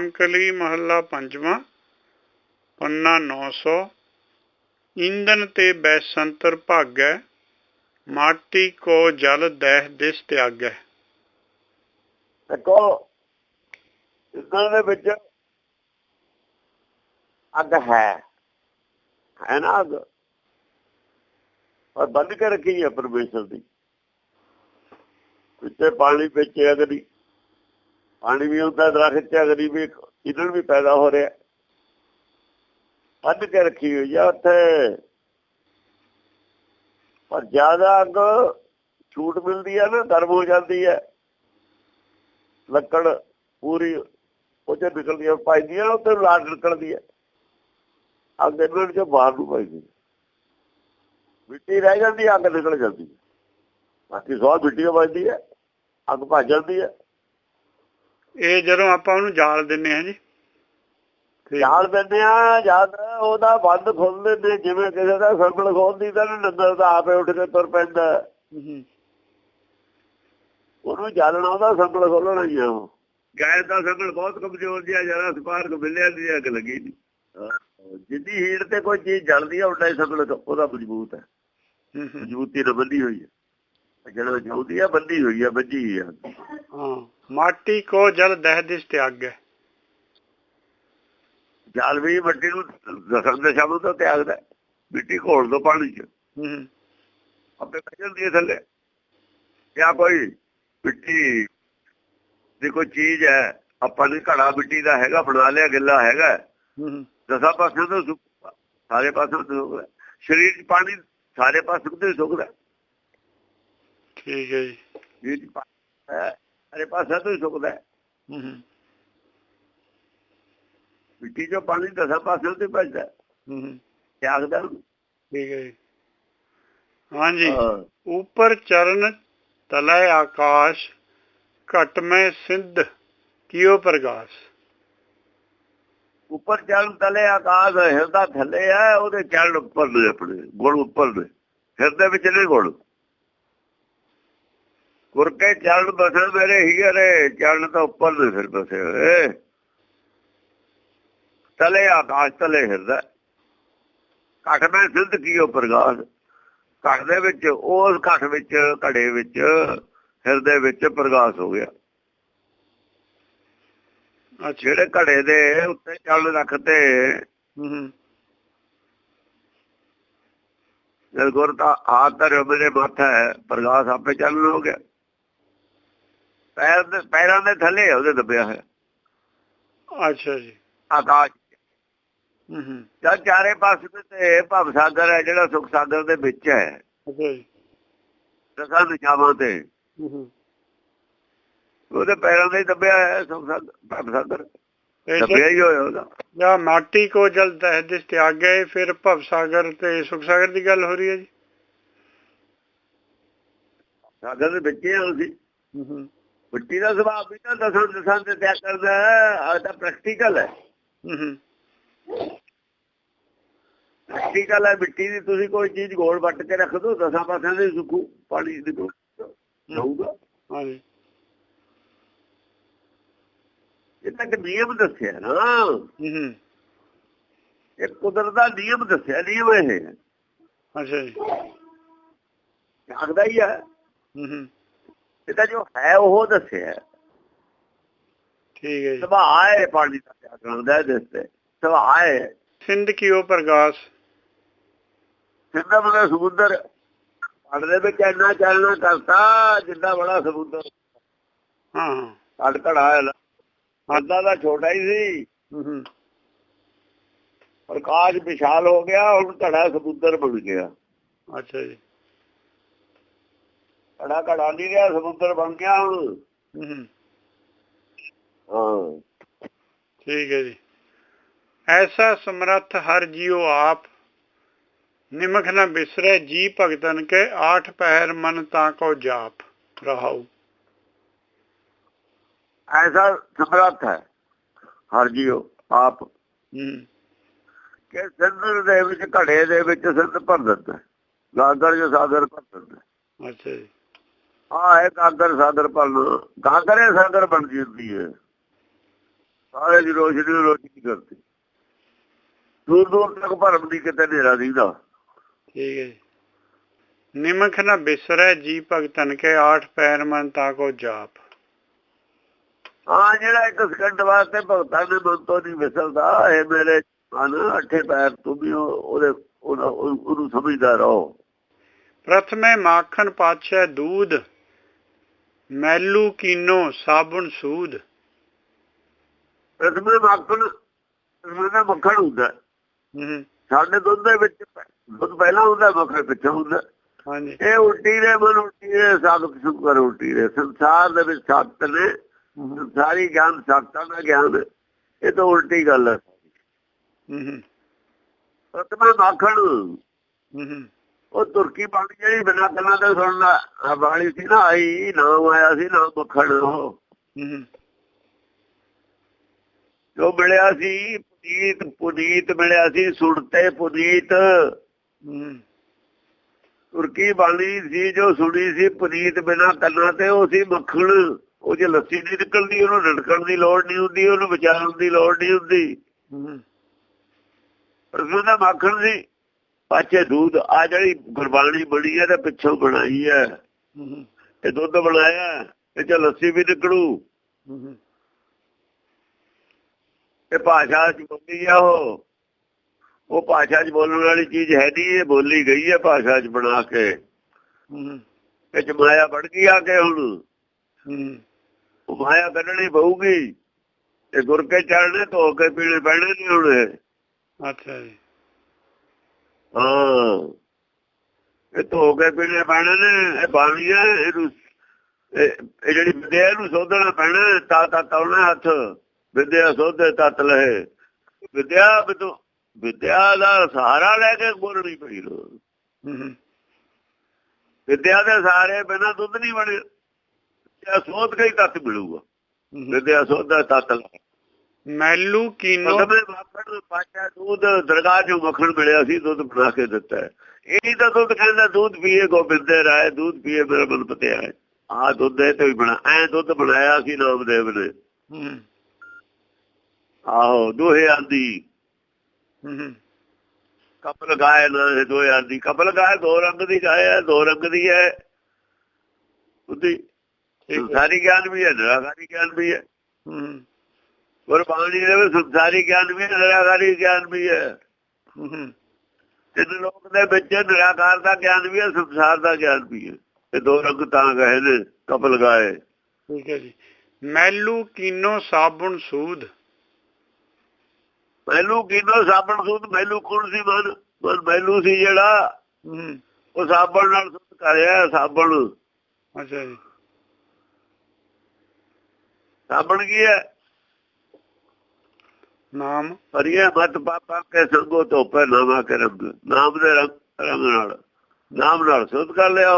ਰਾਮਕਲੀ ਮਹੱਲਾ ਪੰਜਵਾਂ, ਪੰਨਾ 900 ਇੰਦਨ ਤੇ ਬੈਸੰਤਰ ਭਾਗੈ, ਮਾਟੀ ਕੋ ਜਲ ਦਹਿ ਦਿਸ ਤਿਆਗੈ। ਦੇਖੋ ਇਹਨਾਂ ਦੇ ਵਿੱਚ ਅੱਗ ਹੈ। ਹੈ ਨਾ ਅੱਗ? ਪਰ ਬੰਦ ਕੇ ਰੱਖੀ ਹੈ ਪਰਮੇਸ਼ਰ ਦੀ। ਵਿੱਚੇ ਪਾਣੀ ਵਿੱਚ ਅਗਰੀ ਪਾਣੀ ਵੀ ਹੁੰਦਾ, ਦਰਖਤ ਚ ਅਗਰੀ ਵੀ ਇਹਨਾਂ ਵੀ ਪੈਦਾ ਹੋ ਰਿਹਾ। ਬੰਦ ਕੇ ਰੱਖੀ ਹੋਈ ਆ ਉੱਥੇ। ਪਰ ਜ਼ਿਆਦਾ ਅੱਗ ਛੂਟ ਮਿਲਦੀ ਹੈ ਨਾ, ਗਰਮ ਹੋ ਜਾਂਦੀ ਹੈ ਲੱਕੜ ਪੂਰੀ ਉਹ ਨਿਕਲਦੀ ਹੈ ਪਾਈਦੀ ਹੈ ਉੱਥੇ ਲਾਟ ਨਿਕਲਦੀ ਹੈ ਅੱਗ ਇਹਨਾਂ ਚੋਂ ਬਾਹਰ ਨੂੰ ਪਾਈਦੀ ਮਿੱਟੀ ਰਹਿ ਜਾਂਦੀ ਅੱਗ ਨਿਕਲ ਜਾਂਦੀ ਹੈ ਬਾਕੀ ਸੌ ਮਿੱਟੀ ਹੋ ਵੱਜਦੀ ਹੈ ਅੱਗ ਭੱਜ ਜਾਂਦੀ ਹੈ ਇਹ ਜਦੋਂ ਆਪਾਂ ਉਹਨੂੰ ਜਾਲ ਦਿੰਨੇ ਆ ਜੀ। ਜਾਲ ਦਿੰਦੇ ਆ ਜਦ ਉਹਦਾ ਬੰਦ ਖੋਲਦੇ ਨੇ ਜਿਵੇਂ ਕਿਸੇ ਦਾ ਸੰਗਲ ਖੋਲਦੀ ਤਾਂ ਨੰਗਲ ਦਾ ਆਪੇ ਉੱਠ ਕੇ ਤੁਰ ਪੈਂਦਾ। ਉਹਨੂੰ ਜਾਲਣਾ ਉਹਦਾ ਸੰਗਲ ਖੋਲਣਾ ਹੀ ਆ ਗੈਰ ਦਾ ਸੰਗਲ ਬਹੁਤ ਕਮਜ਼ੋਰ ਜਿਹਾ ਜਰਾ ਸਪਾਰਕ ਮਿਲਿਆ ਦੀ ਅੱਗ ਲੱਗੀ ਨਹੀਂ ਜਿੱਦੀ ਹੀਟ ਤੇ ਕੋਈ ਚੀਜ਼ ਜਲਦੀ ਆ ਉੱਡਾ ਸੰਗਲ ਉਹਦਾ ਮਜ਼ਬੂਤ ਹੈ। ਮਜ਼ਬੂਤੀ ਬੰਦੀ ਹੋਈ ਹੈ। ਜਿਹੜਾ ਜਲਦੀ ਆ ਬੰਦੀ ਹੋਈ ਆ ਵੱਜੀ ਆ। ਹਾਂ ਮਾਟੀ ਕੋ ਜਲ ਦਹਿ ਦਿਸ ਤਿਆਗੈ ਜਾਲ ਵੀ ਮਿੱਟੀ ਨੂੰ ਦਸਣ ਦੇ ਸ਼ਬਦ ਤੋਂ ਤਿਆਗਦਾ ਹੈ। ਮਿੱਟੀ ਘੋਲ ਦੋ ਪਾਣੀ ਚ। ਹਮ, ਆਪੇ ਜਾਂਦੀ ਹੈ ਥੱਲੇ। ਜਾਂ ਕੋਈ ਮਿੱਟੀ ਦੀ ਕੋਈ ਚੀਜ਼ ਹੈ? ਆਪਾਂ ਨੇ ਘੜਾ ਮਿੱਟੀ ਦਾ ਹੈਗਾ ਬਣਾ ਲਿਆ ਗਿੱਲਾ ਹੈਗਾ। ਦਸਾਂ ਪਾਸੇ ਤੋਂ ਸਾਰੇ ਪਾਸੇ ਤੋਂ ਸੁੱਕਦਾ ਸਰੀਰ 'ਚ ਪਾਣੀ ਸਾਰੇ ਪਾਸੇ ਤੋਂ ਹੀ ਸੁੱਕਦਾ। ਠੀਕ ਹੈ ਜੀ। ਵੀਰ ਪਾਸਾ ਅਰੇ ਪਾਸਾ ਤੋਂ ਸੁਕਦਾ ਹੂੰ। ਮਿੱਟੀ ਚੋਂ ਪਾਣੀ ਦਸਾ ਪਾਸੇ ਤੇ ਭਜਦਾ ਹੂੰ। ਤਿਆਗਦਾ ਠੀਕ ਹੈ ਹਾਂਜੀ। ਉੱਪਰ ਚਰਨ ਤਲੇ ਆਕਾਸ਼ ਘਟ ਮੈਂ ਸਿੰਧ ਕਿਉ ਪ੍ਰਗਾਸ਼। ਉੱਪਰ ਚਰਨ ਤਲੇ ਆਕਾਸ਼ ਹਿਰਦਾ ਥੱਲੇ ਆ ਉਹਦੇ ਚਰਨ ਉੱਪਰ ਨੇ ਆਪਣੇ ਗੁਣ ਉੱਪਰ ਨੇ। ਹਿਰਦੇ ਵਿੱਚ ਨੇ ਗੁਣ। ਗੁਰਕੇ ਚਰਨ ਬਸੇ ਮੇਰੇ ਹੀ ਅਰੇ ਚਰਨ ਤਾਂ ਉੱਪਰ ਦੇ ਫਿਰ ਬਸੇ ਹੋਏ। ਤਲੇ ਆਕਾਸ਼ ਤਲੇ ਹਿਰਦਾ। ਘਟ ਮੈਂ ਸਿੱਧ ਕੀਓ ਪ੍ਰਗਾਸ। ਘਟ ਦੇ ਵਿੱਚ ਉਸ ਘਟ ਵਿੱਚ ਘੜੇ ਵਿੱਚ ਹਿਰਦੇ ਵਿੱਚ ਪ੍ਰਗਾਸ ਹੋ ਗਿਆ। ਆ ਜਿਹੜੇ ਘੜੇ ਦੇ ਉੱਤੇ ਚੱਲ ਰੱਖਦੇ ਜਦ ਗੁਰ ਦਾ ਆਦਰ ਮੇਰੇ ਪ੍ਰਗਾਸ ਆਪੇ ਚੱਲ ਹੋ ਗਿਆ। ਪੈਰ ਦੇ ਪੈਰਾਂ ਦੇ ਥੱਲੇ ਉਹਦੇ ਦੱਬਿਆ ਹੋਇਆ। ਅੱਛਾ ਜੀ। ਆਕਾਸ਼ ਹੂੰ ਹੂੰ। ਤਾਂ ਚਾਰੇ ਪਾਸੇ ਤੇ ਭਵ ਸਾਗਰ ਹੈ ਜਿਹੜਾ ਸੁਖ ਸਾਗਰ ਦੇ ਵਿੱਚ ਹੈ। ਅੱਛਾ ਜੀ। ਦਸਾਂ ਦਿਸ਼ਾਵਾਂ ਤੇ। ਉਹਦੇ ਪੈਰਾਂ ਦੇ ਦੱਬਿਆ ਹੈ ਸੁਖ ਸਾਗਰ ਭਵ ਸਾਗਰ। ਦੱਬਿਆ ਹੀ ਹੋਇਆ ਉਹਦਾ। ਜਾਂ ਮਾਟੀ ਕੋ ਜਲ ਤਹਿਦਿਸ ਤੇ ਆ ਗਏ ਫਿਰ ਭਵ ਸਾਗਰ ਤੇ ਸੁਖ ਸਾਗਰ ਦੀ ਗੱਲ ਹੋ ਰਹੀ ਹੈ ਜੀ। ਸਾਗਰ ਦੇ ਵਿੱਚ ਹੀ ਹਾਂ। ਮਿੱਟੀ ਦਾ ਸੁਭਾਅ ਵੀ ਤਾਂ ਦਸਾਂ ਦਿਸ਼ਾਂ ਤੇ ਤਿਆਗ ਕਰਦਾ ਹੈ ਤਾਂ ਪ੍ਰੈਕਟੀਕਲ ਹੈ। ਪ੍ਰੈਕਟੀਕਲ ਹੈ। ਮਿੱਟੀ ਦੀ ਤੁਸੀਂ ਕੋਈ ਚੀਜ਼ ਗੋਲ ਵੱਟ ਕੇ ਰੱਖ ਦੋ ਦਸਾਂ ਪਾਸਿਆਂ ਦੇ ਸੁੱਕੂ ਪਾਣੀ ਨਿਕਲ। ਜਾਊਗਾ। ਹਾਂਜੀ। ਇਹ ਤਾਂ ਨਿਯਮ ਦੱਸਿਆ ਨਾ। ਇਹ ਕੁਦਰਤ ਦਾ ਨਿਯਮ ਦੱਸਿਆ ਨਿਯਮ ਇਹ। ਅੱਛਾ ਜੀ। ਆਖਦਾ ਹੀ ਹੈ। ਇਹ ਤਾਂ ਜੋ ਹੈ ਉਹ ਦੱਸਿਆ ਠੀਕ ਹੈ ਜੀ। ਸੁਭਾਅ ਹੈ ਪਾਣੀ ਦਾ ਤਿਆਗ ਕਰਨ ਦਾ ਇਹਦੇ ਤੇ। ਸੁਭਾਅ ਹੈ। ਸਿੰਧ ਸਿੱਧਾ ਸਮੁੰਦਰ। ਵਿੱਚ ਇੰਨਾ ਚੱਲਣਾ ਕਰਤਾ ਜਿੱਦਾਂ ਬੜਾ ਸਮੁੰਦਰ। ਹਾਂ। ਘੜਾ ਹੈ ਅੱਧਾ ਦਾ ਛੋਟਾ ਹੀ ਸੀ। ਪ੍ਰਕਾਸ਼ ਵਿਸ਼ਾਲ ਹੋ ਗਿਆ ਹੁਣ ਘੜਾ ਸਮੁੰਦਰ ਬਣ ਗਿਆ। ਅੱਛਾ ਜੀ। ਘੜਾ ਘੜਾ ਨਹੀਂ ਰਿਹਾ ਸਮੁੰਦਰ ਬਣ ਗਿਆ ਹੁਣ। ਹਾਂ। ਠੀਕ ਹੈ ਜੀ। ਐਸਾ ਸਮਰੱਥ ਹਰ ਜੀਉ ਆਪ। ਨਿਮਖ ਨ ਬਿਸਰੈ ਜੀ ਭਗਤਨ ਕੇ ਆਠ ਪਹਿਰ ਮਨ ਤਾਂ ਕੋ ਜਾਪ ਰਹਾਉ। ਐਸਾ ਸਮਰੱਥ ਹੈ ਹਰ ਜੀਓ ਆਪ। ਕਿ ਸਿੰਧ ਦੇ ਵਿੱਚ ਘੜੇ ਦੇ ਵਿੱਚ ਸਿੰਧ ਭਰ ਦਿੰਦਾ ਹੈ। ਗਾਗਰ ਜੋ ਸਾਗਰ ਭਰ ਦਿੰਦਾ। ਅੱਛਾ ਜੀ। ਆ ਹੈ ਗਾਗਰ ਸਾਗਰ ਭਰ ਗਾਗਰੇ ਸਾਗਰ ਬਣ ਜਾਂਦੀ ਹੈ ਸਾਰੇ ਦੀ ਰੋਸ਼ਨੀ ਰੋਸ਼ਨੀ ਕਰਦੀ। ਦੂਰ ਦੂਰ ਤੱਕ ਭਰਮ ਦੀ ਕਿਤੇ ਹਨੇਰਾ ਦੀਦਾ ਠੀਕ ਹੈ ਨਿਮਖ ਨਾ ਬਿਸਰੈ ਜੀ ਭਗਤਨ ਕੇ ਆਠ ਪੈਰ ਮਨ ਤਾ ਕੋ ਜਾਪ। ਹਾਂ ਜਿਹੜਾ ਇੱਕ ਸਕਿੰਟ ਵਾਸਤੇ ਭਗਤਾਂ ਦੇ ਮਨ ਤੋਂ ਨਹੀਂ ਵਿਸਰਦਾ ਇਹ ਮੇਰੇ ਮਨ ਅੱਠੇ ਪੈਰ ਤੂੰ ਵੀ ਉਹ- ਉਹਦੇ ਉਹਦਾ- ਉਹ- ਉਹਨੂੰ ਸਮਝਦਾ ਰਹੋ। ਪ੍ਰਥਮੇ ਮਾਖਨ ਪਾਛੈ ਦੂਧ। ਮੈਲੂ ਕੀਨੋ ਸਾਬੁਨ ਸੂਦ। ਰਸਮੇ ਮੱਖਣ ਰਸਮੇ ਮੱਖਣ ਹੁੰਦਾ। ਸਾਡੇ ਦੁੱਧ ਦੇ ਵਿੱਚ ਦੁੱਧ ਪਹਿਲਾਂ ਹੁੰਦਾ ਮੱਖਣ ਪਿੱਛੇ ਹੁੰਦਾ। ਹਾਂਜੀ। ਇਹ ਉਲਟੀ ਦੇ ਮਨ ਉਲਟੀ ਦੇ ਸਾਧਕ ਸ਼ੁਕਰ ਉਲਟੀ ਦੇ। ਸੰਸਾਰ ਦੇ ਵਿੱਚ ਸੱਤ ਨੇ। ਸਾਰੀ ਗਿਆਨ ਸੱਤਾਂ ਦਾ ਗਿਆਨ। ਇਹ ਤਾਂ ਉਲਟੀ ਗੱਲ ਹੈ। ਹੂੰ ਹੂੰ। ਰਸਮੇ ਮੱਖਣ। ਹੂੰ ਹੂੰ। ਉਹ ਤੁਰਕੀ ਬਾਣੀ ਜਿਹੜੀ ਬਿਨਾਂ ਗੱਲਾਂ ਦੇ ਸੁਣਨਾ ਬਾਣੀ ਸੀ ਨਾ ਆਈ ਨਾਮ ਆਇਆ ਸੀ ਨਾਮ ਮੱਖਣ ਉਹ। ਜੋ ਮਿਲਿਆ ਸੀ ਪੁਨੀਤ ਪੁਨੀਤ ਮਿਲਿਆ ਸੀ ਸੁਣਤੇ ਪੁਨੀਤ। ਤੁਰਕੀ ਬਾਣੀ ਸੀ ਜੋ ਸੁਣੀ ਸੀ ਪੁਨੀਤ ਬਿਨਾਂ ਕੰਨਾਂ ਤੇ ਉਹ ਸੀ ਮੱਖਣ। ਉਹ ਜੇ ਲੱਸੀ ਨਹੀਂ ਨਿਕਲਦੀ ਉਹਨੂੰ ਰੜਕਣ ਦੀ ਲੋੜ ਨਹੀਂ ਹੁੰਦੀ ਉਹਨੂੰ ਵਿਚਾਰਨ ਦੀ ਲੋੜ ਨਹੀਂ ਹੁੰਦੀ। ਪਰ ਉਹਦਾ ਮੱਖਣ ਸੀ। ਪਾਛੇ ਦੂਧ ਆ ਜਿਹੜੀ ਗੁਰਬਾਣੀ ਬਣੀ ਹੈ ਤੇ ਪਿੱਛੋਂ ਬਣਾਈ ਹੈ। ਇਹ ਦੁੱਧ ਬਣਾਇਆ ਇਹ ਚ ਲੱਸੀ ਵੀ ਨਿਕਲੂ। ਇਹ ਭਾਸ਼ਾ ਚ ਬੋਲੀ ਆ ਉਹ। ਉਹ ਭਾਸ਼ਾ ਚ ਬੋਲਣ ਵਾਲੀ ਚੀਜ਼ ਹੈ ਨਹੀਂ ਇਹ ਬੋਲੀ ਗਈ ਹੈ ਭਾਸ਼ਾ ਚ ਬਣਾ ਕੇ। ਇਹ ਚ ਮਾਇਆ ਵੜ ਗਈ ਆ ਕੇ ਹੁਣ। ਉਹ ਮਾਇਆ ਕੱਢਣੀ ਪਊਗੀ। ਤੇ ਗੁਰ ਕੇ ਚੜਨੇ ਧੋ ਕੇ ਪੀਣੇ ਪੈਣੇ ਨਹੀਂ ਹੁਣ। ਅੱਛਾ ਜੀ। ਹਾਂ। ਇਹ ਧੋ ਕੇ ਪੀਣੇ ਪੈਣੇ ਨੇ ਇਹ ਬਾਣੀ ਹੈ ਇਹਨੂੰ ਇਹ ਇਹ ਜਿਹੜੀ ਵਿਦਿਆ ਇਹਨੂੰ ਸੋਧਣਾ ਪੈਣਾ ਤਾਂ ਤਾਂ ਤਾਉਣਾ ਹੱਥ। ਵਿਦਿਆ ਸੋਧੇ ਤਤ ਲਏ ਵਿਦਿਆ ਵਿਦੋ ਵਿਦਿਆ ਦਾ ਸਹਾਰਾ ਲੈ ਕੇ ਬੋਲਣੀ ਪਈ ਲੋ ਵਿਦਿਆ ਦੇ ਸਹਾਰੇ ਬਿਨਾਂ ਦੁੱਧ ਨਹੀਂ ਬਣੇ ਵਿਦਿਆ ਸੋਧ ਕੇ ਹੀ ਤਤ ਮਿਲੂਗਾ। ਵਿਦਿਆ ਸੋਧਦਾ ਤਤ। ਲਏ ਮੈਲੂ ਕੀਨੋ ਮਤਲਬ ਮੱਖਣ ਪਾਚਾ ਦੁੱਧ ਦਰਗਾਹ ਚੋਂ ਮੱਖਣ ਮਿਲਿਆ ਸੀ ਦੁੱਧ ਬਣਾ ਕੇ ਦਿੱਤਾ। ਇਹ ਤਾਂ ਦੁੱਧ ਕਹਿੰਦਾ ਦੁੱਧ ਪੀਏ ਗੋਬਿੰਦ ਦੇ ਰਾਏ ਦੁੱਧ ਪੀਏ ਮੇਰਾ ਮਨ ਪਤਿਆ ਹੈ। ਆਹ ਦੁੱਧ ਇਹ ਤੇ ਵੀ ਬਣਾ ਐ ਦੁੱਧ ਬਣਾਇਆ ਸੀ ਨਾਮਦੇਵ ਨੇ। ਆਹੋ ਦੋਹੇ ਆਂਦੀ। ਹੂੰ ਹੂੰ। ਕਪਲ ਗਾਏ ਨਾ ਦੋਹੇ ਆਂਦੀ। ਕਪਲ ਗਾਏ ਦੋ ਰੰਗ ਦੀ ਗਾਏ ਹੈ ਦੋ ਰੰਗ ਦੀ ਹੈ। ਉਹਦੀ ਸੰਸਾਰੀ ਗਿਆਨ ਵੀ ਹੈ ਨਿਰਾਕਾਰੀ ਗਿਆਨ ਵੀ ਹੈ। ਹੂੰ। ਗੁਰਬਾਣੀ ਦੇ ਵਿੱਚ ਸੰਸਾਰੀ ਗਿਆਨ ਵੀ ਹੈ ਨਿਰਾਕਾਰੀ ਗਿਆਨ ਵੀ ਹੈ। ਤਿੰਨ ਲੋਕ ਦੇ ਵਿੱਚ ਨਿਰਾਕਾਰ ਦਾ ਗਿਆਨ ਵੀ ਹੈ ਸੰਸਾਰ ਦਾ ਗਿਆਨ ਵੀ ਹੈ। ਇਹ ਦੋ ਰੰਗ ਤਾਂ ਗਏ ਨੇ ਕਪਲ ਗਾਏ। ਠੀਕ ਹੈ ਜੀ। ਮੈਲੂ ਕੀਨੋ ਸਾਬੁਨ ਸੂਦ। ਮੈਲੂ ਕਿਨੋ ਸਾਬਣ ਸੂਤ ਮੈਲੂ ਕੌਣ ਸੀ ਮਨ? ਮਨ ਮੈਲੂ ਸੀ ਜਿਹੜਾ ਉਹ ਸਾਬਣ ਨਾਲ ਸੁੱਧ ਕਰਿਆ ਸਾਬਣ। ਅੱਛਾ ਜੀ। ਸਾਬਣ ਕੀ ਹੈ? ਨਾਮ ਹਰੀਏ ਮਤ ਪਾਪਾ ਕੇ ਸੰਗੋ ਧੋਪੇ ਨਾਮਾ ਕੇ ਰੰਗ ਨਾਮ ਦੇ ਰੰਗ ਰੰਗ ਨਾਲ। ਨਾਮ ਨਾਲ ਸੁੱਧ ਕਰ ਲਿਆ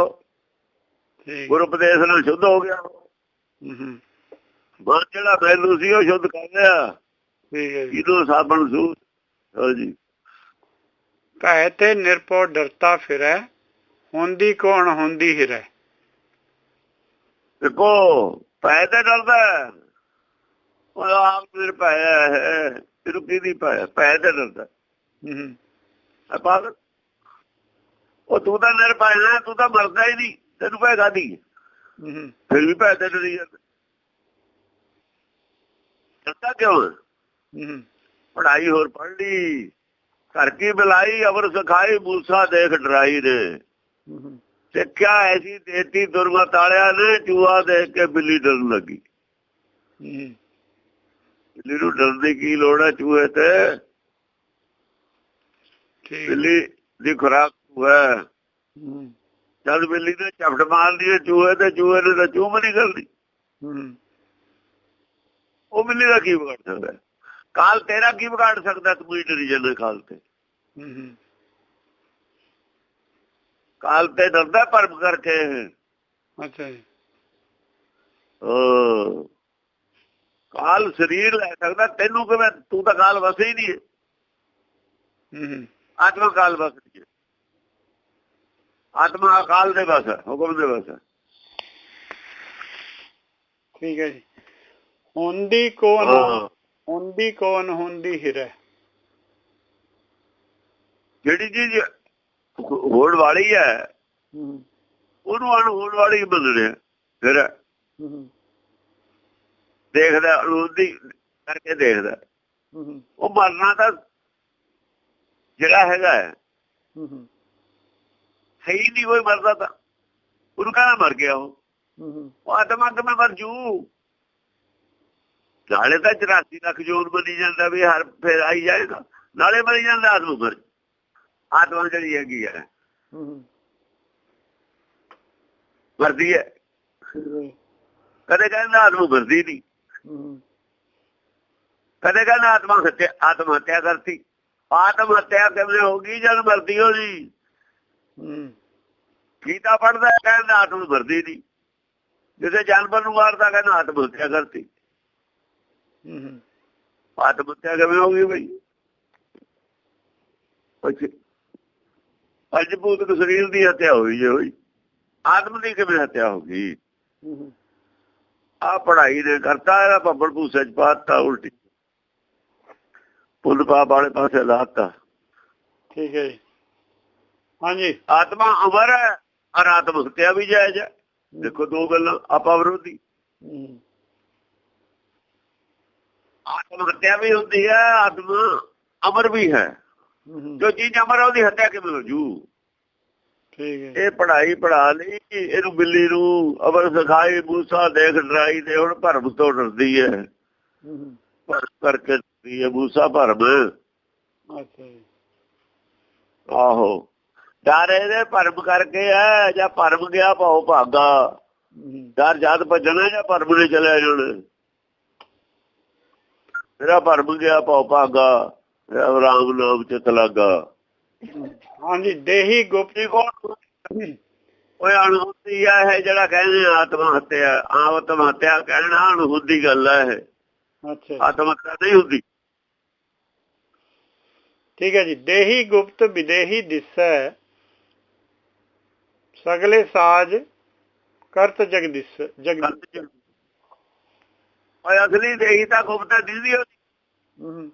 ਗੁਰ ਉਪਦੇਸ਼ ਨਾਲ ਸ਼ੁੱਧ ਹੋ ਗਿਆ ਹੂੰ ਹੂੰ ਮਨ ਜਿਹੜਾ ਮੈਲੂ ਸੀ ਉਹ ਸ਼ੁੱਧ ਕਰ ਲਿਆ। ਠੀਕ ਹੈ ਜੀ। ਇਹਨੂੰ ਸਾਬਣ ਸੂਤ ਹਾਂਜੀ ਭੈ ਤੇ ਨਿਰਭਉ ਡਰਤਾ ਫਿਰੈ ਹੁੰਦੀ ਕੋਣ ਹੁੰਦੀ ਹਿਰੈ। ਦੇਖੋ ਪੈ ਤੇ ਡਰਦਾ। ਉਹ ਆਪ ਮੇਰੇ ਪਾਇਆ ਹੈ ਇਹਨੂੰ ਕੀ ਨਹੀਂ ਪਾਇਆ ਪੈ ਤੇ ਡਰਦਾ ਹੂੰ। ਹੂੰ ਆ ਪਾਗਲ ਉਹ ਤੂੰ ਤਾਂ ਨਿਰਭੈ ਹੈ ਤੂੰ ਤਾਂ ਮਰਦਾ ਹੀ ਨਹੀਂ ਤੈਨੂੰ ਪੈ ਗਾਦੀ ਹੂੰ ਹੂੰ। ਫਿਰ ਵੀ ਪੈ ਤੇ ਡਰੀ ਜਾਂਦਾ। ਡਰਦਾ ਕਿਉਂ ਹੈ? ਪੜਾਈ ਹੋਰ ਪੜ ਲਈ ਘਰ ਕੀ ਬੁਲਾਈ ਅਵਰ ਸਖਾਈ ਮੂਸਾ ਦੇਖ ਡਰਾਈ ਨੇ। ਹੂੰ ਸਿੱਖਿਆ ਐਸੀ ਦੇਤੀ ਦੁਰਮਤ ਵਾਲਿਆਂ ਨੇ ਚੂਹਾ ਦੇਖ ਕੇ ਬਿੱਲੀ ਡਰਨ ਲੱਗੀ। ਹੂੰ ਬਿੱਲੀ ਨੂੰ ਡਰਨ ਦੀ ਕੀ ਲੋੜ ਹੈ ਚੂਹੇ ਤੇ? ਠੀਕ। ਬਿੱਲੀ ਦੀ ਖੁਰਾਕ ਹੈ ਹੂੰ। ਜਦ ਬਿੱਲੀ ਨੇ ਝਪਟ ਮਾਰਦੀ ਹੈ ਚੂਹੇ ਤੇ ਚੂਹੇ ਨੇ ਤਾਂ ਚੂਹ ਨਹੀਂ ਕਰਦੀ। ਹੂੰ। ਉਹ ਬਿੱਲੀ ਦਾ ਕੀ ਵਿਗਾੜ ਸਕਦਾ ਹੈ? ਕਾਲ ਤੇਰਾ ਕੀ ਵਿਗਾੜ ਸਕਦਾ ਤੂੰ ਇੰਟੈਲੀਜੈਂਟ ਕਾਲ ਤੇ। ਹੂੰ ਹੂੰ। ਕਾਲ ਤੇ ਡਰਦਾ ਪਰਮ ਕਰਕੇ। ਅੱਛਾ ਜੀ। ਹਾਂ। ਕਾਲ ਸਰੀਰ ਲੈ ਸਕਦਾ ਤੈਨੂੰ ਕਿਵੇਂ? ਤੂੰ ਤਾਂ ਕਾਲ ਵਸੇ ਹੀ ਨਹੀਂ ਹੈ। ਆਤਮਾ ਕਾਲ ਵਸ ਨਹੀਂ ਹੈ। ਆਤਮਾ ਅਕਾਲ ਦੇ ਵਸ ਹੈ ਹੁਕਮ ਦੇ ਵਸ ਹੈ। ਠੀਕ ਹੈ ਜੀ। ਹੁੰਦੀ ਕੋ ਹਾਂ। ਹੁੰਦੀ ਕੋਨ ਹੁੰਦੀ ਹਿਰੈ? ਜਿਹੜੀ ਚੀਜ਼ ਹੋਣ ਵਾਲੀ ਹੈ ਉਹਨੂੰ ਅਣਹੋਣ ਵਾਲੀ ਮੰਨਦੇ ਫਿਰ ਹੂੰ। ਦੇਖਦਾ ਅਣਹੋਂਦੀ ਕਰਕੇ ਦੇਖਦਾ। ਉਹ ਮਰਨਾ ਤਾਂ ਜਿਹੜਾ ਹੈਗਾ ਹੈ। ਹੂੰ ਹੈ। ਹੀ ਨਹੀਂ ਕੋਈ ਮਰਦਾ ਤਾਂ। ਉਹਨੂੰ ਕਹਿੰਦਾ ਮਰ ਗਿਆ ਉਹ? ਉਹ ਆਤਮਾ ਕਿਵੇਂ ਮਰ ਜੂ? ਨਾਲੇ ਤਾਂ 84 ਲੱਖ ਜੂਨ ਬਣੀ ਜਾਂਦਾ ਵੀ ਹਰ ਫੇਰ ਆਈ ਜਾਏਗਾ। ਨਾਲੇ ਮਰੀ ਜਾਂਦਾ ਆਤਮਾ ਮਰ ਆਤਮਾ ਜਿਹੜੀ ਹੈਗੀ ਹੈ। ਹੂੰ ਮਰਦੀ ਹੈ। ਕਦੇ ਕਹਿੰਦਾ ਆਤਮਾ ਮਰਦੀ ਨਹੀਂ। ਕਦੇ ਕਹਿੰਦਾ ਆਤਮਾ ਹੱਤਿਆ ਆਤਮ ਹੱਤਿਆ ਕਰਤੀ। ਆਤਮ ਹੱਤਿਆ ਕਿਵੇਂ ਹੋ ਗਈ ਜਦ ਮਰਦੀ ਹੂੰ ਗੀਤਾ ਪੜਦਾ ਕਹਿੰਦਾ ਆਤਮ ਮਰਦੀ ਨਹੀਂ। ਜਿਹਦੇ ਜਾਨਵਰ ਨੂੰ ਮਾਰਦਾ ਕਹਿੰਦਾ ਆਤਮ ਹੱਤਿਆ ਕਰਤੀ। ਆਤਮ ਹੱਤਿਆ ਕਿਵੇਂ ਹੋ ਗਈ ਬਈ ਅੱਜ ਭੂਤ ਸਰੀਰ ਦੀ ਹੱਤਿਆ ਹੋਈ ਜੇ ਹੋਈ। ਆਤਮ ਦੀ ਕਿਵੇਂ ਹੱਤਿਆ ਹੋ ਗਈ ਆ ਪੜਾਈ ਨੇ ਕਰਤਾ ਇਹਦਾ ਬੱਬਲ ਭੂਸੇ ਚ ਪਾਤਾ ਉਲਟੀ। ਪੁੱਲ ਪਾ ਵਾਲੇ ਪਾਸੇ ਲਾਤਾ ਠੀਕ ਹੈ ਜੀ। ਹਾਂਜੀ। ਆਤਮਾ ਅਮਰ ਹੈ ਔਰ ਆਤਮ ਹੱਤਿਆ ਵੀ ਜਾਇਜ਼ ਹੈ। ਦੇਖੋ ਦੋ ਗੱਲਾਂ ਆਪਾ ਵਿਰੋਧੀ। ਆਤਮ ਹੱਤਿਆ ਵੀ ਹੁੰਦੀ ਹੈ ਆਤਮ ਅਮਰ ਵੀ ਹੈ। ਜੋ ਚੀਜ਼ ਅਮਰ ਉਹਦੀ ਹੱਤਿਆ ਕਿਵੇਂ ਹੋ ਜੂ? ਠੀਕ ਹੈ। ਇਹ ਪੜਾਈ ਪੜਾ ਲਈ ਇਹਨੂੰ ਬਿੱਲੀ ਨੂੰ ਅਮਰ ਸਿਖਾਈ ਮੂਸਾ ਦੇਖ ਡਰਾਈ ਤੇ ਹੁਣ ਭਰਮ ਤੋਂ ਡਰਦੀ ਹੈ। ਭਰਮ ਕਰਕੇ ਡਰਦੀ ਹੈ ਮੂਸਾ ਭਰਮ। ਅੱਛਾ ਆਹੋ। ਡਰ ਇਹਦੇ ਭਰਮ ਕਰਕੇ ਹੈ ਜਾਂ ਭਰਮ ਗਿਆ ਭਾਉ ਭਾਗਾ। ਡਰ ਜਦ ਭੱਜਣਾ ਜਾਂ ਭਰਮ ਨੇ ਚਲਿਆ ਜਾਣਾ? ਮੇਰਾ ਭਰਮ ਗਿਆ ਭਾਉ ਭਾਗਾ ਰਾਮ ਨਾਮ ਚਿਤ ਲੱਗਾ। ਹਾਂਜੀ ਦੇਹੀ ਗੁਪਤ ਕੀ ਕੋਣ ਓਏ ਅਣਹੁੱਦੀ ਆ ਇਹ ਜਿਹੜਾ ਕਹਿੰਦੇ ਆਤਮ ਹੱਤਿਆ ਆਤਮ ਹੱਤਿਆ ਕਹਿਣਾ ਅਣਹੁੱਦੀ ਗੱਲ ਹੈ ਇਹ। ਅੱਛਾ। ਆਤਮ ਹੱਤਿਆ ਨਹੀਂ ਹੁੰਦੀ। ਠੀਕ ਹੈ ਜੀ ਦੇਹੀ ਗੁਪਤ ਵਿਦੇਹੀ ਦਿਸੈ ਸਗਲੇ ਸਾਜ ਕਰਤ ਜਗਦਿਸ ਜਗ ਗੱਲ ਚ। ਓਏ ਅਸਲੀ ਦੇਹੀ ਤਾਂ ਗੁਪਤਾ ਦਿਸਦੀ ਹੋ ਹੂੰ।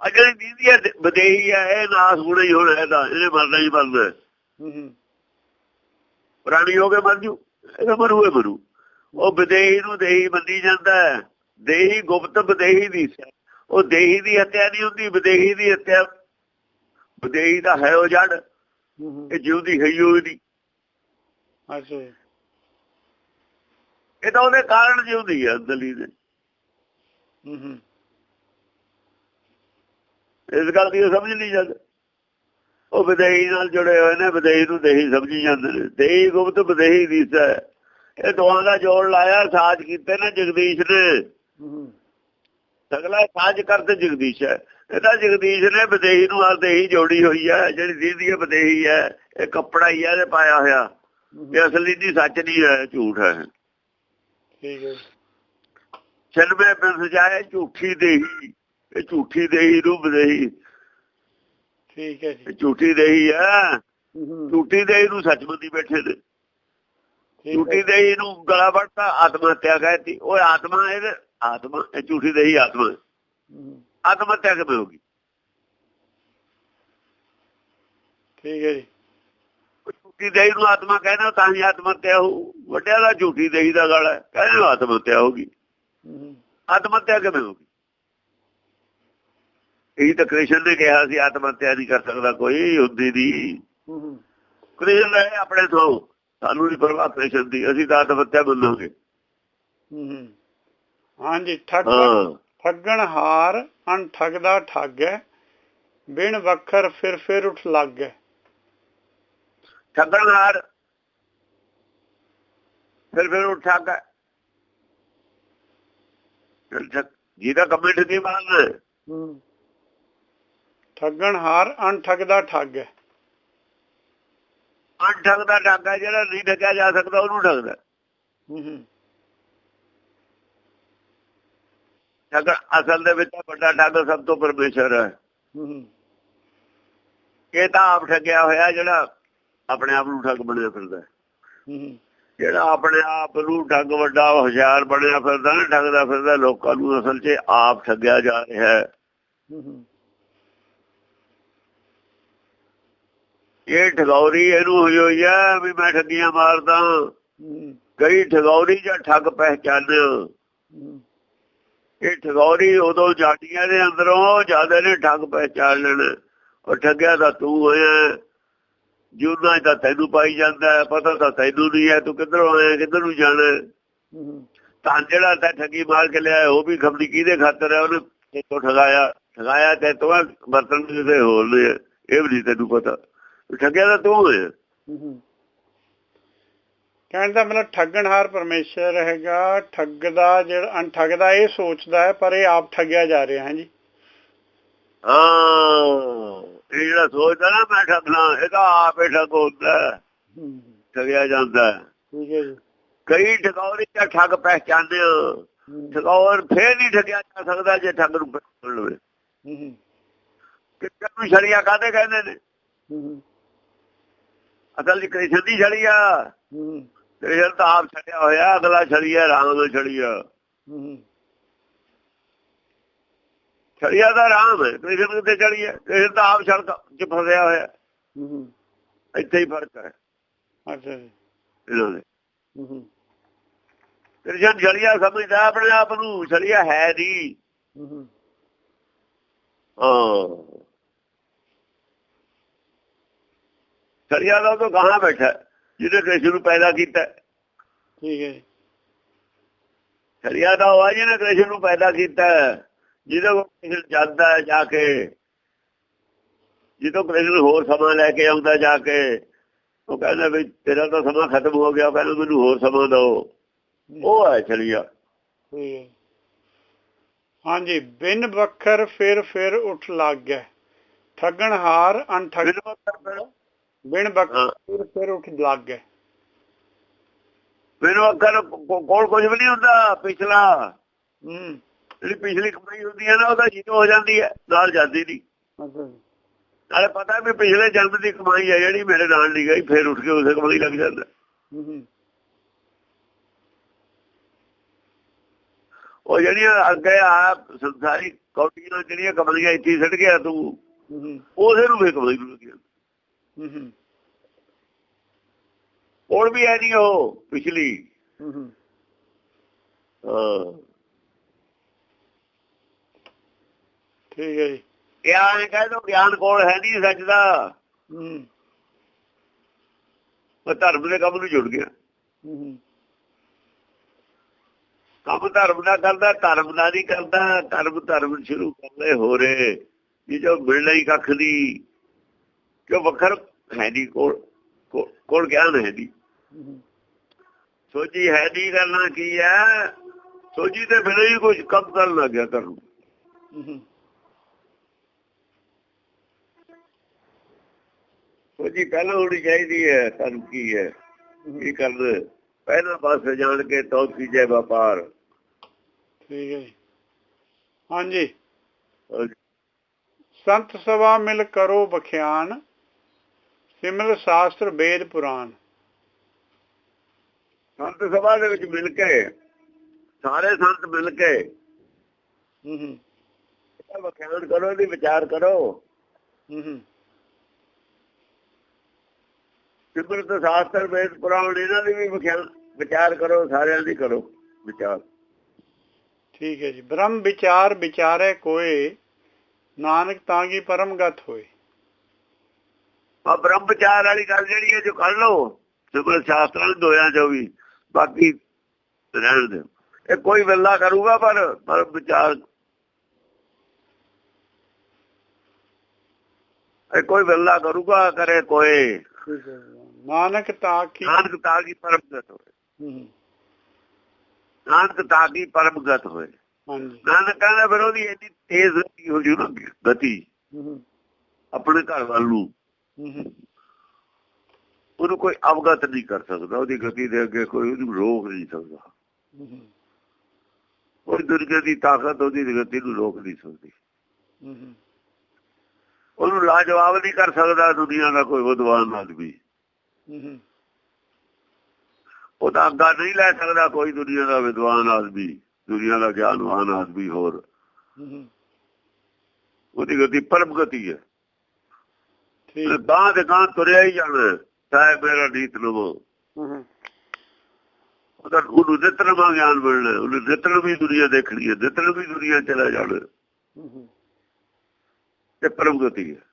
ਆ ਜਿਹੜੀ ਦਿਸਦੀ ਹੈ ਬਦੇਹੀ ਹੈ ਇਹ ਨਾਸ ਹੁਣੇ ਹੀ ਹੋਣਾ ਇਹਦਾ ਇਹਨੇ ਮਰਨਾ ਹੀ ਮਰਨਾ ਹੈ। ਹੂੰ ਪੁਰਾਣੀ ਹੋ ਕੇ ਮਰ ਜੂ ਇਹਦਾ ਮਰੂਏ ਮਰੂ। ਉਹ ਵਿਦੇਹੀ ਨੂੰ ਦੇਹੀ ਮੰਨੀ ਜਾਂਦਾ ਹੈ। ਦੇਹੀ ਗੁਪਤ ਵਿਦੇਹੀ ਦੀ ਸੀ। ਉਹ ਦੇਹੀ ਦੀ ਹੱਤਿਆ ਨਹੀਂ ਹੁੰਦੀ ਵਿਦੇਹੀ ਦੀ ਹੱਤਿਆ। ਵਿਦੇਹੀ ਦਾ ਹੈ ਉਹ ਜੜ ਹੂੰ ਇਹ ਜਿਉਂਦੀ ਹੈ ਹੀ ਹੋਈ ਨਹੀਂ ਅੱਛਾ ਇਹ ਤਾਂ ਉਹਦੇ ਕਾਰਨ ਜਿਉਂਦੀ ਹੈ ਦਲੀ ਦੇ। ਹੂੰ। ਇਸ ਗੱਲ ਦੀ ਸਮਝ ਨਹੀਂ ਜਾਂਦੇ। ਉਹ ਵਿਦੇਹੀ ਨਾਲ ਜੁੜੇ ਹੋਏ ਨੇ ਵਿਦੇਹੀ ਨੂੰ ਦੇਹੀ ਸਮਝੀ ਜਾਂਦੇ ਨੇ। ਦੇਹੀ ਗੁਪਤ ਵਿਦੇਹੀ ਦੀ ਹੈ। ਇਹ ਦੋਹਾਂ ਦਾ ਜੋੜ ਲਾਇਆ ਸਾਜ ਕੀਤੇ ਨੇ ਜਗਦੀਸ਼ ਨੇ। ਸਗਲਾ ਸਾਜ ਕਰਦੇ ਜਗਦੀਸ਼ ਹੈ। ਇਹਦਾ ਜਗਦੀਸ਼ ਨੇ ਵਿਦੇਹੀ ਨੂੰ ਆ ਦੇਹੀ ਜੋੜੀ ਹੋਈ ਹੈ ਜਿਹੜੀ ਦੀਦੀ ਹੈ ਵਿਦੇਹੀ ਹੈ। ਇਹ ਕੱਪੜਾ ਹੀ ਹੈ ਇਹਦੇ ਪਾਇਆ ਹੋਇਆ। ਇਹ ਅਸਲੀ ਦੀ ਸੱਚ ਨਹੀਂ ਹੈ ਝੂਠ ਹੈ। ਠੀਕ ਹੈ ਛਲਵੇਂ ਬਿਨ ਸਜਾਏ ਝੂਠੀ ਦੇਹੀ। ਇਹ ਝੂਠੀ ਦੇਹੀ ਨੂੰ ਵਿਦੇਹੀ ਠੀਕ ਹੈ ਜੀ। ਝੂਠੀ ਦੇਹੀ ਹੂੰ ਝੂਠੀ ਦੇਹੀ ਨੂੰ ਸੱਚ ਮੰਦੀ ਬੈਠੇ ਨੇ ਠੀਕ ਝੂਠੀ ਦੇਹੀ ਨੂੰ ਗਲਾ ਵੱਟਦਾ ਆਤਮ ਹੱਤਿਆ ਕਹਿਤੀ। ਉਹ ਆਤਮਾ ਇਹ ਆਤਮਾ ਇਹ ਝੂਠੀ ਦੇਹੀ ਆਤਮਾ ਆਤਮ ਹੱਤਿਆ ਕਿਵੇਂ ਹੋਗੀ? ਠੀਕ ਹੈ ਜੀ। ਝੂਠੀ ਦੇਹੀ ਨੂੰ ਆਤਮਾ ਕਹਿੰਦਾ ਤਾਂ ਹੀ ਆਤਮ ਹੱਤਿਆ ਹੋ। ਵੱਡਿਆ ਦਾ ਝੂਠੀ ਦੇਹੀ ਦਾ ਗਲਾ ਕਹਿੰਦੇ ਆਤਮ ਹੱਤਿਆ ਹੋਗੀ। ਆਤਮ ਹੱਤਿਆ ਕਿਵੇਂ ਹੋਗੀ? ਇਹ ਤਾਂ ਕ੍ਰਿਸ਼ਨ ਨੇ ਕਿਹਾ ਸੀ ਆਤਮ ਹੱਤਿਆ ਨਹੀਂ ਕਰ ਸਕਦਾ ਕੋਈ ਹੁੰਦੀ ਹੂੰ ਕ੍ਰਿਸ਼ਨ ਨੇ ਆਪਣੇ ਤੋਂ ਸਾਨੂੰ ਨਹੀਂ ਪਰਵਾਹ ਕ੍ਰਿਸ਼ਨ ਦੀ ਅਸੀਂ ਤਾਂ ਆਤਮ ਹੱਤਿਆ ਹੂੰ ਹਾਂਜੀ ਠੱਗ ਹਾਂ। ਠੱਗਣ ਹਾਰ ਅਣ ਠੱਗਦਾ ਠੱਗੈ ਬਿਨ ਵੱਖਰ ਫਿਰ ਫਿਰ ਉਠ ਲੱਗੈ ਠੱਗਣਹਾਰ ਫਿਰ ਫਿਰ ਉਹ ਠੱਗ ਹੈ। ਜਿਹਦਾ ਕਮੈਂਟ ਨਹੀਂ ਮੰਨਦਾ ਹੂੰ। ਠੱਗਣ ਹਾਰ ਅਣ ਠੱਗਦਾ ਠੱਗੈ ਅਣ ਠੱਗ ਦਾ ਠੱਗ ਹੈ ਜਿਹੜਾ ਨਹੀਂ ਠੱਗਿਆ ਜਾ ਸਕਦਾ ਉਹਨੂੰ ਠੱਗਦਾ ਹੂੰ। ਹੂੰ ਠੱਗ ਅਸਲ ਦੇ ਵਿੱਚ ਵੱਡਾ ਠੱਗ ਸਭ ਤੋਂ ਪਰਮੇਸ਼ਰ ਹੈ। ਹੂੰ ਇਹ ਤਾਂ ਆਪ ਠੱਗਿਆ ਹੋਇਆ ਜਿਹੜਾ ਆਪਣੇ ਆਪ ਨੂੰ ਠੱਗ ਬਣਿਆ ਫਿਰਦਾ ਹੈ। ਹੂੰ ਜਿਹੜਾ ਆਪਣੇ ਆਪ ਨੂੰ ਠੱਗ ਵੱਡਾ ਹੁਸ਼ਿਆਰ ਬਣਿਆ ਫਿਰਦਾ ਨਾ ਠੱਗਦਾ ਫਿਰਦਾ ਲੋਕਾਂ ਨੂੰ ਅਸਲ 'ਚ ਆਪ ਠੱਗਿਆ ਜਾ ਰਿਹਾ ਹੈ ਹੂੰ ਹੂੰ ਇਹ ਠਗੌਰੀ ਇਹਨੂੰ ਹੋਈ ਹੋਈ ਹੈ ਵੀ ਮੈਂ ਠੱਗੀਆਂ ਮਾਰਦਾ। ਕਈ ਠਗੌਰੀ ਜਾਂ ਠੱਗ ਪਹਿਚਾਨ। ਹੂੰ ਇਹ ਠਗੌਰੀ ਉਦੋਂ ਜਾਟੀਆਂ ਦੇ ਅੰਦਰੋਂ ਜ਼ਿਆਦਾ ਨੇ ਠੱਗ ਪਹਿਚਾਨ ਲੈਣ। ਉਹ ਠੱਗਿਆ ਤਾਂ ਤੂੰ ਹੋਇਆ। ਜੁਨਾ ਤਾਂ ਤੈਨੂੰ ਪਾਈ ਜਾਂਦਾ ਪਤਾ ਤਾਂ ਤੈਨੂੰ ਨਹੀਂ ਹੈ। ਤੂੰ ਕਿੱਧਰੋਂ ਆਇਆ, ਕਿੱਧਰ ਨੂੰ ਜਾਣਾ ਤਾਂ ਜਿਹੜਾ ਤਾਂ ਠੱਗੀ ਮਾਰ ਕੇ ਲਿਆ ਉਹ ਵੀ ਖਬਰੀ ਕਿਹਦੇ ਖਾਤਰ ਹੈ? ਉਹਨੇ ਤੇਤੋਂ ਠਗਾਇਆ। ਠਗਾਇਆ ਤੇ ਤੂੰ ਬਰਤਨ ਕਿਸੇ ਹੋਰ ਨੇ। ਇਹ ਵੀ ਨਹੀਂ ਤੈਨੂੰ ਪਤਾ। ਠੱਗਿਆ ਤਾਂ ਤੂੰ ਹੈ ਕਹਿਣ ਦਾ ਮਤਲਬ ਠੱਗਣਹਾਰ ਪਰਮੇਸ਼ਰ ਰਹੇਗਾ ਠੱਗ ਦਾ ਜਿਹੜਾ ਅਣਠੱਗਦਾ ਇਹ ਸੋਚਦਾ ਹੈ ਪਰ ਇਹ ਆਪ ਠੱਗਿਆ ਜਾ ਰਿਹਾ ਹੈ ਜੀ। ਹਾਂ ਇਹ ਜਿਹੜਾ ਸੋਚਦਾ ਨਾ ਮੈਂ ਠੱਗਣਾ ਇਹ ਤਾਂ ਆਪੇ ਹੈ, ਹੂੰ। ਠੱਗਿਆ ਜਾਂਦਾ ਹੈ। ਠੀਕ ਹੈ ਜੀ। ਕਈ ਠਗੌਰੀ ਜਾਂ ਠੱਗ ਪਹਿਚਾਨਦੇ ਠਗੌਰ ਫੇਰ ਨਹੀਂ ਠੱਗਿਆ ਜਾ ਸਕਦਾ ਜੇ ਠੱਗ ਨੂੰ ਪਛਾਣ ਲਵੇ। ਹੂੰ ਕਿਤੇ ਨੂੰ ਛੜੀਆ ਕਾਹਦੇ ਕਹਿੰਦੇ ਨੇ? ਹੂੰ ਅਸਲ ਜੀ ਕ੍ਰਿਸ਼ਨ ਦੀ ਛੜੀਆ ਹੂੰ ਕ੍ਰਿਸ਼ਨ ਤਾਂ ਆਪ ਛੜਿਆ ਹੋਇਆ ਅਗਲਾ ਛੜੀਆ ਰਾਮ ਦਾ ਛੜੀਆ ਹੂੰ ਛੜੀਆ ਦਾ ਰਾਮ ਹੈ ਕ੍ਰਿਸ਼ਨ ਕਿਤੇ ਛੜੀਆ ਕ੍ਰਿਸ਼ਨ ਤਾਂ ਆਪ ਸੜਕ ਚ ਫਸਿਆ ਹੋਇਆ। ਹੂੰ ਇੱਥੇ ਹੀ ਫ਼ਰਕ ਹੈ। ਅੱਛਾ ਇਹਨਾਂ ਦੇ। ਹੂੰ ਕ੍ਰਿਸ਼ਨ ਛੜੀਆ ਸਮਝਦਾ ਆਪਣੇ ਆਪ ਨੂੰ ਛੜੀਆ ਹੈ ਨਹੀਂ। ਹੂੰ। ਹਾਂ ਛੜੀਆ ਦਾ ਤਾਂ ਕਹਾਂ ਬੈਠਾ ਜਿਹਨੇ ਕ੍ਰਿਸ਼ਨ ਨੂੰ ਪੈਦਾ ਕੀਤਾ ਠੀਕ ਹੈ ਜੀ। ਛੜੀਆ ਦਾ ਉਹ ਆ ਜਿਹਨੇ ਕ੍ਰਿਸ਼ਨ ਨੂੰ ਪੈਦਾ ਕੀਤਾ ਜਿਹਦੇ ਕੋਲ ਕ੍ਰਿਸ਼ਨ ਜਾਂਦਾ ਹੈ ਜਾ ਕੇ ਜਦੋਂ ਕ੍ਰਿਸ਼ਨ ਹੋਰ ਸਮਾਂ ਲੈ ਕੇ ਆਉਂਦਾ ਜਾ ਕੇ ਉਹ ਕਹਿੰਦਾ ਵੀ ਤੇਰਾ ਤਾਂ ਸਮਾਂ ਖਤਮ ਹੋ ਗਿਆ ਕਹਿੰਦਾ ਮੈਨੂੰ ਹੋਰ ਸਮਾਂ ਦਿਓ। ਉਹ ਹੈ ਹੈ। ਹਾਂਜੀ ਬਿਨ ਬੱਖਰ ਫਿਰ ਫਿਰ ਉੱਠ ਲੱਗ ਗਿਆ। ਠੱਗਣਹਾਰ ਅਣਠੱਗ ਮੈਨੂੰ ਬਿਨ ਬੱਖਰ ਫਿਰ ਉੱਠ ਲੱਗ ਮੈਨੂੰ ਅੱਖਰ ਕੋਲ ਕੁਝ ਵੀ ਨਹੀਂ ਹੁੰਦਾ ਪਿਛਲਾ। ਹੂੰ। ਜਿਹੜੀ ਪਿਛਲੀ ਕਮਾਈ ਹੁੰਦੀ ਹੈ ਨਾ ਉਹਦਾ ਜੀਰੋ ਹੋ ਜਾਂਦੀ ਹੈ ਨਾਲ ਜਾਂਦੀ ਨਹੀਂ। ਅੱਛਾ ਜੀ। ਨਾਲੇ ਪਤਾ ਵੀ ਪਿਛਲੇ ਜਨਮ ਦੀ ਕਮਾਈ ਹੈ ਜਿਹੜੀ ਮੇਰੇ ਨਾਲ ਨਹੀਂ ਗਈ ਫਿਰ ਉੱਠ ਕੇ ਉਸੇ ਕਮਾਈ ਲੱਗ ਜਾਂਦਾ। ਉਹ ਜਿਹੜੀਆਂ ਅੱਗੇ ਆ ਸੰਸਾਰੀ ਕੌਟੀਆਂ ਜਿਹੜੀਆਂ ਕਮਾਈਆਂ ਇੱਥੇ ਸਿੱਟ ਗਿਆ ਤੂੰ ਉਸੇ ਨੂੰ ਵੀ ਕਮਾਈ ਨੂੰ ਲੱਗਿਆ ਹੂੰ ਹੂੰ ਹੁਣ ਵੀ ਹੈ ਨਹੀਂ ਉਹ ਪਿਛਲੀ। ਹੂੰ ਹੂੰ। ਹਾਂ ਠੀਕ ਹੈ ਜੀ। ਗਿਆਨ ਕਹਿ ਦੋ ਗਿਆਨ ਕੋਲ ਹੈ ਨਹੀਂ ਸੱਚ ਦਾ। ਹੂੰ। ਉਹ ਧਰਮ ਦੇ ਕੰਮ ਨੂੰ ਜੁੜ ਗਿਆ। ਹੂੰ ਹੂੰ ਕੰਮ ਧਰਮ ਦਾ ਕਰਦਾ ਧਰਮ ਦਾ ਨਹੀਂ ਕਰਦਾ। ਧਰਮ ਧਰਮ ਸ਼ੁਰੂ ਕਰਨੇ ਹੋ ਰਹੇ। ਇਹ ਜੋ ਮਿਲਣਾ ਹੀ ਕੱਖ ਦੀ ਕਿਉਂ ਵਖਰ ਹੈ ਨਹੀਂ ਕੋਲ ਕੋਲ- ਗਿਆਨ ਹੈ ਨਹੀਂ ਸੋਚੀ ਹੈ ਨਹੀਂ ਕਰਨਾ ਕੀ ਹੈ? ਸੋਚੀ ਤੇ ਫਿਰ ਹੀ ਕੁਝ ਕੰਮ ਕਰਨ ਲੱਗ ਗਿਆ ਕਰਨ। ਸੋਚੀ ਪਹਿਲਾਂ ਹੋਣੀ ਚਾਹੀਦੀ ਹੈ ਕਰਨ ਕੀ ਹੈ? ਕੀ ਕਰਨ ਪਹਿਲਾਂ ਪਾਸੇ ਜਾਣ ਕੇ ਤੋ ਕੀਜੇ ਵਪਾਰ। ਠੀਕ ਹੈ ਜੀ। ਹਾਂਜੀ। ਸੰਤ ਸਭਾ ਮਿਲ ਕਰੋ ਬਖਿਆਨ। ਸਿਮਰ ਸ਼ਾਸਤਰ ਵੇਦ ਪੁਰਾਨ ਸੰਤ ਸਭਾ ਦੇ ਵਿੱਚ ਮਿਲ ਕੇ ਸਾਰੇ ਸੰਤ ਮਿਲ ਕੇ। ਹੂੰ ਹੂੰ। ਇਹਦਾ ਵਿਖਿਆਨ ਕਰੋ ਇਹਦੀ ਵਿਚਾਰ ਕਰੋ। ਹੂੰ ਹੂੰ। ਸਿਮਰਤ ਸ਼ਾਸਤਰ ਵੇਦ ਪੁਰਾਣ ਇਹਨਾਂ ਦੀ ਵੀ ਵਿਖਿਆਨ ਵਿਚਾਰ ਕਰੋ ਸਾਰਿਆਂ ਦੀ ਕਰੋ ਵਿਚਾਰ। ਠੀਕ ਹੈ ਜੀ। ਬ੍ਰਹਮ ਵਿਚਾਰ ਵਿਚਾਰੇ ਕੋਏ ਨਾਨਕ ਤਾਂ ਕੀ ਪਰਮਗਤ ਹੋਏ। ਆ ਬ੍ਰਹਮ ਵਿਚਾਰ ਵਾਲੀ ਗੱਲ ਜਿਹੜੀ ਹੈ ਜੋ ਕਰ ਲਓ ਸਿਮਰਤ ਸ਼ਾਸਤਰਾਂ ਦੇ ਦੋਆਂ ਚੋਂ ਵੀ ਬਾਕੀ ਰਹਿਣ ਦਿਓ। ਇਹ ਕੋਈ ਵੇਲਾ ਕਰੂਗਾ ਪਰ ਪਰ ਵਿਚਾਰ ਇਹ ਕੋਈ ਵੇਲਾ ਕਰੂਗਾ ਕਰੇ ਕੋਈ। ਨਾਨਕ ਤਾਂ ਕੀ ਨਾਨਕ ਤਾਗੀ ਪਰਮਗਤ ਹੋਏ। ਨਾਨਕ ਤਾਗੀ ਪਰਮਗਤ ਹੋਏ। ਹਾਂਜੀ। ਨਾਨਕ ਕਹਿੰਦਾ ਫਿਰ ਉਹਦੀ ਇੰਨੀ ਤੇਜ਼ ਗਤੀ ਹੋ ਜੂ ਨਾ ਗਤੀ। ਆਪਣੇ ਘਰ ਵੱਲ ਨੂੰ। ਉਹਨੂੰ ਕੋਈ ਅਵਗਤ ਨਹੀਂ ਕਰ ਸਕਦਾ ਉਹਦੀ ਗਤੀ ਦੇ ਅੱਗੇ ਕੋਈ ਉਹਨੂੰ ਰੋਕ ਨਹੀਂ ਸਕਦਾ। ਕੋਈ ਦੁਰਗੇ ਦੀ ਤਾਕਤ ਉਹਦੀ ਗਤੀ ਨੂੰ ਰੋਕ ਨਹੀਂ ਸਕਦੀ। ਉਹਨੂੰ ਲਾਜਵਾਬ ਨਹੀਂ ਕਰ ਸਕਦਾ ਦੁਨੀਆ ਦਾ ਕੋਈ ਵਿਦਵਾਨ ਆਦਮੀ। ਉਹਦਾ ਅੱਗਾ ਨਹੀਂ ਲੈ ਸਕਦਾ ਕੋਈ ਦੁਨੀਆ ਦਾ ਵਿਦਵਾਨ ਆਦਮੀ ਦੁਨੀਆ ਦਾ ਗਿਆਨਵਾਨ ਆਦਮੀ ਹੋਰ। ਉਹਦੀ ਗਤੀ ਪਰਮ ਗਤੀ ਹੈ। ਗਾਂ ਦੇ ਗਾਂ ਤੁਰਿਆ ਹੀ ਜਾਣਾ। ਚਾਹੇ ਮੇਰਾ ਨੀਤ ਲਵੋ। ਉਹਦਾ ਉਹਨੂੰ ਨਿਤਨਮਾ ਗਿਆਨ ਮਿਲਣਾ। ਉਹਨੂੰ ਨਿਤਨ ਵੀ ਦੁਨੀਆ ਦੇਖਣੀ ਹੈ। ਨਿਤਨ ਵੀ ਦੁਨੀਆ ਚਲਾ ਜਾਣਾ। ਤੇ ਪਰਮ ਗਤੀ ਹੈ।